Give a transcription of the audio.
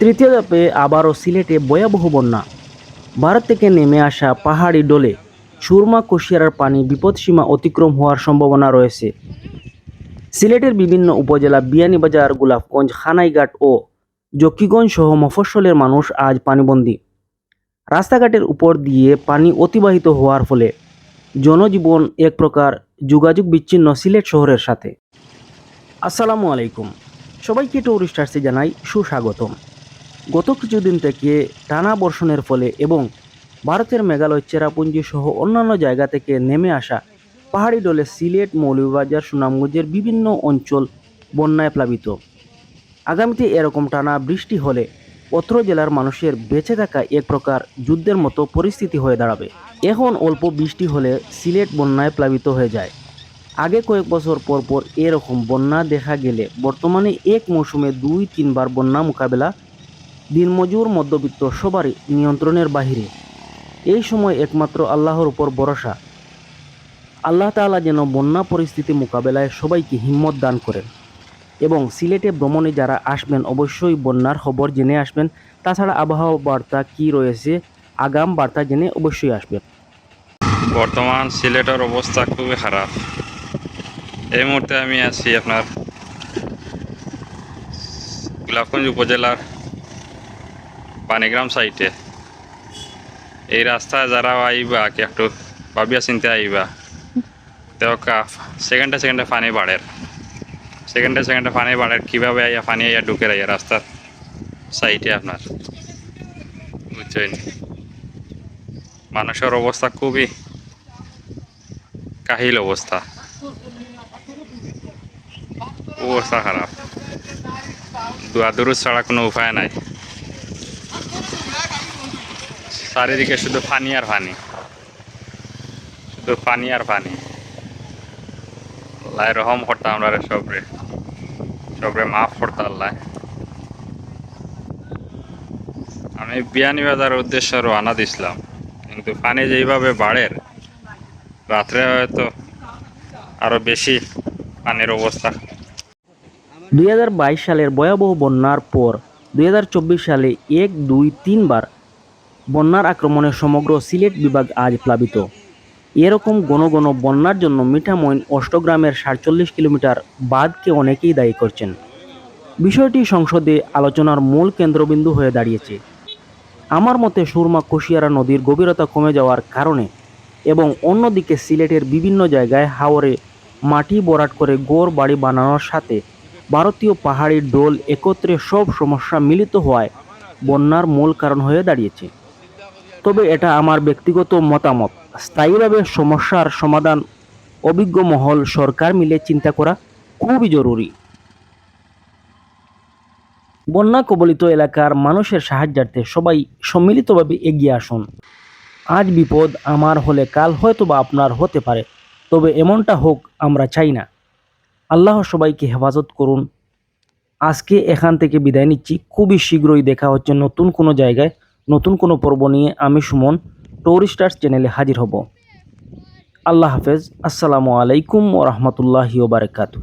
তৃতীয় ধাপে আবারও সিলেটে ভয়াবহ বন্যা। ভারত থেকে নেমে আসা পাহাড়ি ডোলে সুরমা কুশিয়ারার পানি বিপদসীমা অতিক্রম হওয়ার সম্ভাবনা রয়েছে। সিলেটের বিভিন্ন উপজেলা বিয়ানীবাজার, গোলাপগঞ্জ, খানাইঘাট ও জকিগঞ্জ সহ মফস্বলের মানুষ আজ পানিবন্দী। রাস্তাঘাটের উপর দিয়ে পানি অতিবাহিত হওয়ার ফলে জনজীবন এক প্রকার যোগাযোগ বিচ্ছিন্ন সিলেট শহরের সাথে। আসসালামু আলাইকুম। সবাইকে টুরিস্টার্সে জানাই সুস্বাগতম। গত কিছুদিন থেকে টানা বর্ষণের ফলে এবং ভারতের মেঘালয় চেরাপুঞ্জি সহ অন্যান্য জায়গা থেকে নেমে আসা পাহাড়ি ডলে সিলেট, মৌলভীবাজার, সুনামগঞ্জের বিভিন্ন অঞ্চল বন্যায় প্লাবিত। আগামীতে এরকম টানা বৃষ্টি হলে অত্র জেলার মানুষের বেঁচে থাকা এক প্রকার যুদ্ধের মতো পরিস্থিতি হয়ে দাঁড়াবে। এখন অল্প বৃষ্টি হলে সিলেট বন্যায় প্লাবিত হয়ে যায়। আগে কয়েক বছর পর পর এরকম বন্যা দেখা গেলে বর্তমানে এক মৌসুমে দুই, তিনবার বন্যা মোকাবেলা দিনমজুর মধ্যবিত্ত সবারই নিয়ন্ত্রণের বাহিরে। এই সময় একমাত্র আল্লাহর উপর ভরসা। আল্লাহ তাআলা যেন বন্যা পরিস্থিতি মোকাবেলায় সবাইকে হিম্মত দান করেন এবং সিলেটে ভ্রমণে যারা আসবেন অবশ্যই বন্যার খবর জেনে আসবেন। তাছাড়া আবহাওয়া বার্তা কি রয়েছে, আগাম বার্তা জেনে অবশ্যই আসবেন। বর্তমান সিলেটের অবস্থা খুবই খারাপ। এই মুহূর্তে আমি আছি আপনার গোলাপগঞ্জ উপজেলার পানিগ্রাম সাইটে। এই রাস্তায় যারা আইবা, কি একটু ভাবিয়া চিন্তা আইবা তেওকা সেকেন্ডে সেকেন্ডে পানি বাড়ের সেকেন্ডে সেকেন্ডে পানি বাড়ের কীভাবে আইয়া পানি আইয়া ঢুকে আইয়া রাস্তার সাইটে আপনার? বুঝছেন? মানুষের অবস্থা খুবই কাহিল অবস্থা। অবস্থা খারাপ দুয়াদুরু ছাড়া কোনো উপায় নাই। চারিদিকে শুধু পানি আর পানি। শুধু পানি আর পানি। লাই রহম করতাম আমরা সবরে। সবরে মাফ করতে আল্লাহ। আমি বিয়ানীবাজার উদ্দেশ্যে রওনা দিছিলাম। কিন্তু পানি যেইভাবে বাড়ের রাত্রে হয়তো আরও বেশি পানির অবস্থা দুই হাজার বাইশ সালের ভয়াবহ বন্যার পর দু হাজার চব্বিশ সালে এক, দুই তিনবার বন্যার আক্রমণে সমগ্র সিলেট বিভাগ আজ প্লাবিত। এরকম ঘন ঘন বন্যার জন্য মিঠামইন অষ্টগ্রামের সাতচল্লিশ কিলোমিটার বাঁধকে অনেকেই দায়ী করছেন। বিষয়টি সংসদে আলোচনার মূল কেন্দ্রবিন্দু হয়ে দাঁড়িয়েছে। আমার মতে সুরমা কুশিয়ারা নদীর গভীরতা কমে যাওয়ার কারণে এবং অন্যদিকে সিলেটের বিভিন্ন জায়গায় হাওরে মাটি বরাট করে গোর বাড়ি বানানোর সাথে ভারতীয় পাহাড়ি ডোল একত্রে সব সমস্যা মিলিত হওয়ায় বন্যার মূল কারণ হয়ে দাঁড়িয়েছে। তবে এটা আমার ব্যক্তিগত মতামত। স্থায়ীভাবে সমস্যার সমাধান অভিজ্ঞ মহল সরকার মিলে চিন্তা করা খুবই জরুরি। বন্যা কবলিত এলাকার মানুষের সাহায্যার্থে সবাই সম্মিলিতভাবে এগিয়ে আসুন। আজ বিপদ আমার হলে কাল হয়তো বা আপনার হতে পারে, তবে এমনটা হোক, আমরা চাই না। আল্লাহ সবাইকে হেফাজত করুন। আজকে এখান থেকে বিদায় নিচ্ছি। খুবই শীঘ্রই দেখা হচ্ছে নতুন কোনো জায়গায়, নতুন কোনো পর্ব নিয়ে। আমি সুমন টুরিস্টার্স চ্যানেলে হাজির হব। আল্লাহ হাফেজ। আসসালামু আলাইকুম ও রহমতুল্লাহি ওবারকাতু